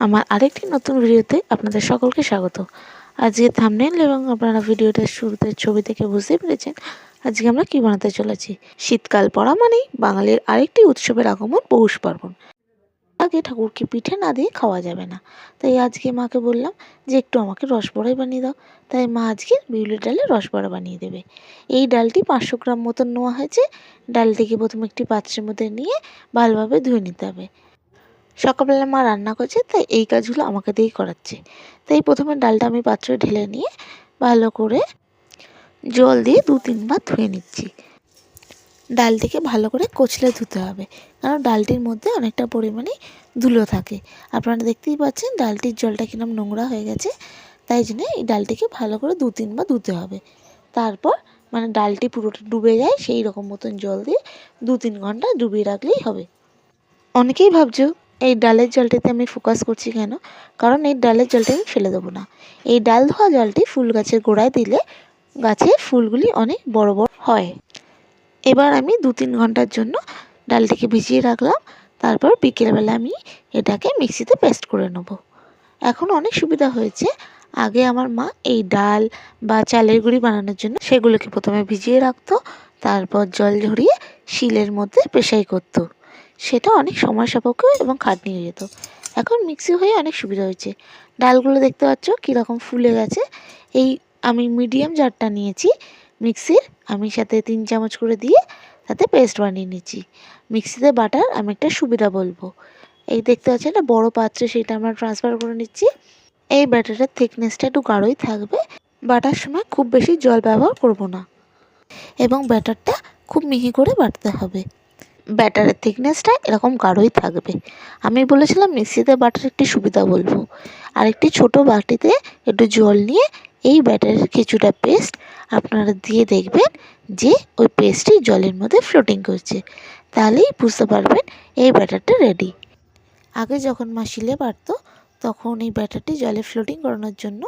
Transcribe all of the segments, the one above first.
আমার আরেকটি নতুন ভিডিওতে আপনাদের সকলকে স্বাগত। আজকে থামনেল এবং আপনারা ভিডিওটার শুরুতে ছবি থেকে বুঝতে পেরেছেন আজকে আমরা কি বানাতে চলেছি। শীতকাল পড়া মানেই বাঙালির আরেকটি উৎসবের আগমন, পৌষ পার্বণ। আগে ঠাকুরকে পিঠে না দিয়ে খাওয়া যাবে না। তাই আজকে মাকে বললাম যে, একটু আমাকে রসবড়াই বানিয়ে দাও। তাই মা আজকে বিউলির ডালে রসবড়া বানিয়ে দেবে। এই ডালটি পাঁচশো গ্রাম মতন নেওয়া হয়েছে। ডালটিকে প্রথমে একটি পাত্রের মধ্যে নিয়ে ভালোভাবে ধুয়ে নিতে হবে। সকালবেলা মা রান্না করছে, তাই এই কাজগুলো আমাকে দিয়েই করাচ্ছে। তাই প্রথমে ডালটা আমি পাত্রে ঢেলে নিয়ে ভালো করে জল দিয়ে দু তিনবার ধুয়ে নিচ্ছি। ডালটিকে ভালো করে কচলে ধুতে হবে, কারণ ডালটির মধ্যে অনেকটা পরিমাণে ধুলো থাকে। আপনারা দেখতেই পাচ্ছেন ডালটির জলটা কিরম নোংরা হয়ে গেছে, তাই জন্য এই ডালটিকে ভালো করে দু তিনবার ধুতে হবে। তারপর মানে ডালটি পুরোটা ডুবে যায়, সেই রকম মতন জল দিয়ে দু তিন ঘণ্টা ডুবিয়ে রাখলেই হবে। অনেকেই ভাবছ এই ডালের জলটিতে আমি ফোকাস করছি কেন? কারণ এই ডালের জলটা আমি ফেলে দেবো না। এই ডাল ধোয়া জলটি ফুল গাছের গোড়ায় দিলে গাছে ফুলগুলি অনেক বড় বড় হয়। এবার আমি দু তিন ঘণ্টার জন্য ডালটিকে ভিজিয়ে রাখলাম। তারপর বিকেলবেলা আমি এটাকে মিক্সিতে পেস্ট করে নেব। এখন অনেক সুবিধা হয়েছে। আগে আমার মা এই ডাল বা চালের গুঁড়ি বানানোর জন্য সেগুলোকে প্রথমে ভিজিয়ে রাখতো, তারপর জল ঝরিয়ে শিলের মধ্যে পেশাই করতো। সেটা অনেক সময় সাপেক্ষ এবং খাটনি হয়ে যেত। এখন মিক্সি হয়ে অনেক সুবিধা হয়েছে। ডালগুলো দেখতে পাচ্ছ কীরকম ফুলে গেছে। এই আমি মিডিয়াম জারটা নিয়েছি। মিক্সির আমি সাথে তিন চামচ করে দিয়ে তাতে পেস্ট বানিয়ে নিচ্ছি। মিক্সিতে বাটার আমি একটা সুবিধা বলব। এই দেখতে পাচ্ছি একটা বড় পাত্রে সেটা আমরা ট্রান্সফার করে নিচ্ছি। এই ব্যাটারের থিকনেসটা একটু গাঢ়ই থাকবে। বাটার সময় খুব বেশি জল ব্যবহার করব না। এবং ব্যাটারটা খুব মিহি করে বাটতে হবে। ব্যাটারের থিকনেসটা এরকম গাঢ়ই থাকবে। আমি বলেছিলাম মিক্সিতে বাটার একটি সুবিধা বলব। আর একটি ছোটো বাটিতে একটু জল নিয়ে এই ব্যাটারের কিছুটা পেস্ট আপনারা দিয়ে দেখবেন যে ওই পেস্টটি জলের মধ্যে ফ্লোটিং করছে। তাহলেই বুঝতে পারবেন এই ব্যাটারটা রেডি আগে যখন মা শিলে বাটতো, তখন এই ব্যাটারটি জলে ফ্লোটিং করানোর জন্য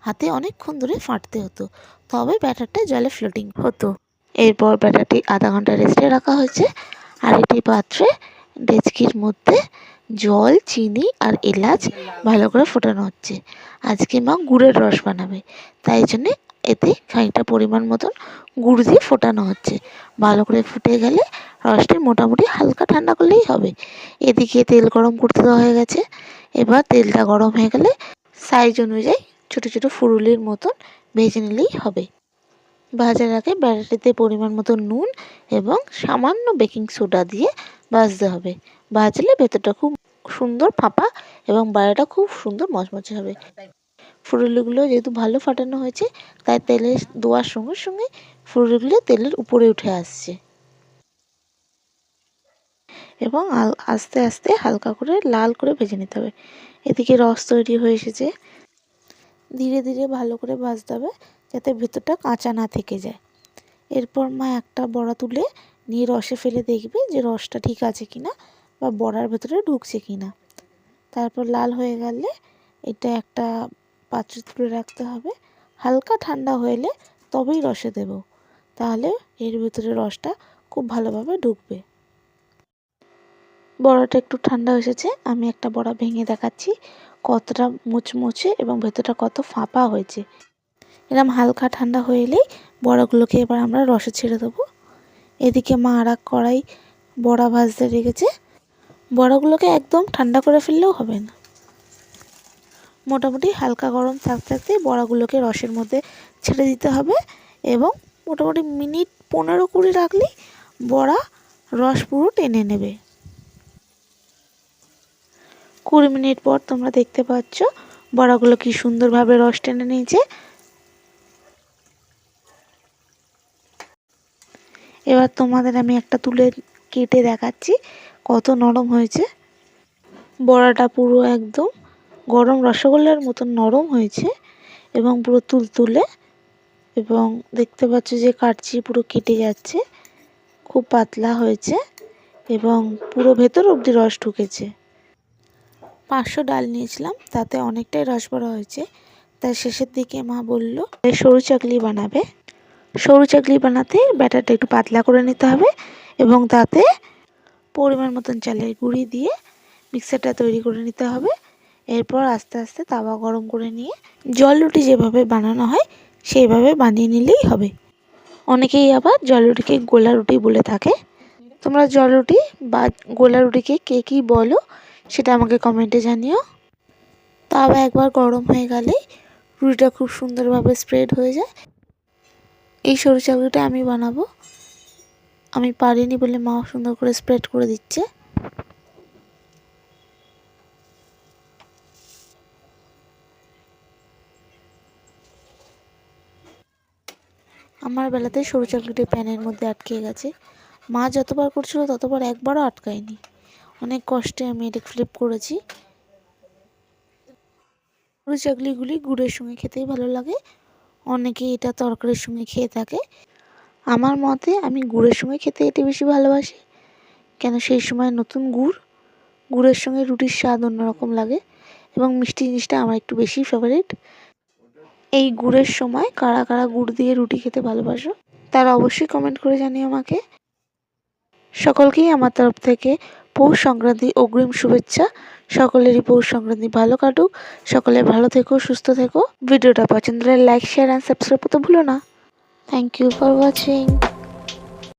হাতে অনেকক্ষণ ধরে ফাটতে হতো। তবে ব্যাটারটা জলে ফ্লোটিং হতো। এরপর ব্যাটারটি আধা ঘণ্টা রেস্টে রাখা হয়েছে। আর একটি পাত্রে ডেচকির মধ্যে জল, চিনি আর এলাচ ভালো করে ফোটানো হচ্ছে। আজকে মা গুড়ের রস বানাবে। তাই জন্যে এতে খানিকটা পরিমাণ মতন গুড় দিয়ে ফোটানো হচ্ছে। ভালো করে ফুটে গেলে রসটি মোটামুটি হালকা ঠান্ডা করলেই হবে। এদিকে তেল গরম করতে দেওয়া হয়ে গেছে। এবার তেলটা গরম হয়ে গেলে সাইজ অনুযায়ী ছোটো ছোটো ফুরুলির মতন ভেজে নিলেই হবে। ভাজার আগে ব্যাটারিতে পরিমাণ মতো নুন এবং সামান্য বেকিং সোডা দিয়ে ভাজতে হবে। ভাজলে ভেতরটা খুব সুন্দর ফাঁপা এবং বাইরেটা খুব সুন্দর মচমচে হবে। ফুরুলিগুলো যেহেতু ভালো ফাটানো হয়েছে, তাই তেলে দেওয়ার সঙ্গে সঙ্গে ফুরুলিগুলো তেলের উপরে উঠে আসছে। এবং আস্তে আস্তে হালকা করে লাল করে ভেজে নিতে হবে। এদিকে রস তৈরি হয়ে এসেছে। ধীরে ধীরে ভালো করে ভাজতে হবে। যাতে ভেতরটা কাঁচা না থেকে যায়। এরপর মা একটা বড়া তুলে নিয়ে রসে ফেলে দেখবে যে রসটা ঠিক আছে কি না বা বড়ার ভেতরে ঢুকছে কি না তারপর লাল হয়ে গেলে এটা একটা পাত্রে তুলে রাখতে হবে। হালকা ঠান্ডা হলে তবেই রসে দেব। তাহলে এর ভেতরে রসটা খুব ভালোভাবে ঢুকবে। বড়াটা একটু ঠান্ডা এসেছে। আমি একটা বড়া ভেঙে দেখাচ্ছি কতটা মুচমুচে এবং ভেতরটা কত ফাঁপা হয়েছে। এরম হালকা ঠান্ডা হয়ে এলেই বড়াগুলোকে এবার আমরা রসে ছেড়ে দেবো। এদিকে মা আর এক কড়াই বড়া ভাজতে রেখেছে। বড়াগুলোকে একদম ঠান্ডা করে ফেললেও হবে না। মোটামুটি হালকা গরম থাকতে থাকতে বড়াগুলোকে রসের মধ্যে ছেড়ে দিতে হবে এবং মোটামুটি মিনিট পনেরো কুড়ি রাখলেই বড়া রস পুরো টেনে নেবে। কুড়ি মিনিট পর তোমরা দেখতে পাচ্ছ বড়াগুলো কি সুন্দরভাবে রস টেনে নিয়েছে। এবার তোমাদের আমি একটা তুলে কেটে দেখাচ্ছি, কত নরম হয়েছে। বড়াটা পুরো একদম গরম রসগোল্লার মতন নরম হয়েছে এবং পুরো তুলতুলে এবং দেখতে পাচ্ছ যে কাটছি পুরো কেটে যাচ্ছে, খুব পাতলা হয়েছে এবং পুরো ভেতর অবধি রস ঢুকেছে। পাঁচশো ডাল নিয়েছিলাম, তাতে অনেকটাই রস বড়া হয়েছে, তাই শেষের দিকে মা বলল, সরু চাকলি বানাবে। সরু চাকলি বানাতে ব্যাটারটা একটু পাতলা করে নিতে হবে এবং তাতে পরিমাণ মতন চালের গুঁড়ি দিয়ে মিক্সারটা তৈরি করে নিতে হবে। এরপর আস্তে আস্তে তাওয়া গরম করে নিয়ে জল রুটি যেভাবে বানানো হয় সেইভাবে বানিয়ে নিলেই হবে। অনেকেই আবার জল রুটিকে গোলা রুটি বলে থাকে। তোমরা জল রুটি বা গোলা রুটিকে কে কী বলো সেটা আমাকে কমেন্টে জানিও। তাওয়া একবার গরম হয়ে গেলেই রুটিটা খুব সুন্দরভাবে স্প্রেড হয়ে যায়। এই সরু চাকরিটা আমি বানাবো। আমি পারিনি বলে মা সুন্দর করে স্প্রেড করে দিচ্ছে। আমার বেলাতে সরু চাকরিটি প্যানের মধ্যে আটকে গেছে। মা যতবার করছিল ততবার একবারও আটকায়নি। অনেক কষ্টে আমি এটা ফ্লিপ করেছি। সরু চাকলিগুলি গুড়ের সঙ্গে খেতেই ভালো লাগে। অনেকে এটা তরকারির সঙ্গে খেয়ে থাকে। আমার মতে আমি গুড়ের সঙ্গে খেতে এটি বেশি ভালোবাসি। কেন সেই সময় নতুন গুড়, গুড়ের সঙ্গে রুটির স্বাদ অন্যরকম লাগে এবং মিষ্টি জিনিসটা আমার একটু বেশি ফেভারিট এই গুড়ের সময় কারা কারা গুড় দিয়ে রুটি খেতে ভালোবাসো, তারা অবশ্যই কমেন্ট করে জানিয়ে আমাকে। সকলকেই আমার তরফ থেকে পৌষ সংক্রান্তি অগ্রিম শুভেচ্ছা। সকলেরই পৌষ সংক্রান্তি ভালো কাটুক। সকলে ভালো থেকো, সুস্থ থেকো। ভিডিওটা পছন্দ হলে লাইক শেয়ার অ্যান্ড সাবস্ক্রাইব করতে ভুলো না। Thank you for watching